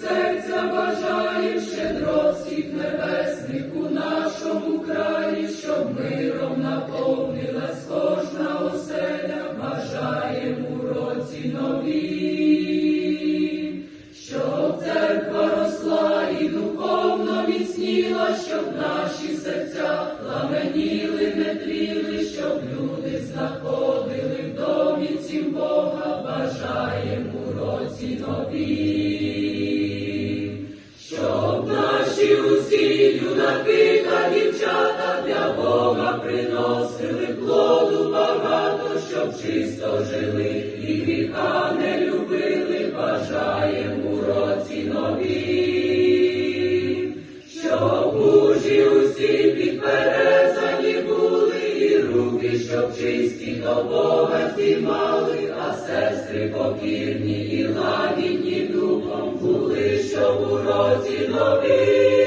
серця бажаєм щедро всіх небесних у нашому краї, щоб миром наповнилась кожна оселя, бажаєм у році нові, щоб церква росла і духовно міцніла, щоб наші серця пламеніли, не тліли, щоб люди знаходили в домі цім Бога, бажаєм у році нові, наші усі юнаки та дівчата для Бога приносили плоду багато, щоб чисто жили? І гріха не любили, бажаєм у році нові, щоб мужі усі підперезані були, і руки, щоб чисті до Бога здіймали, а сестри покірні і лагідні щоб у розі нові.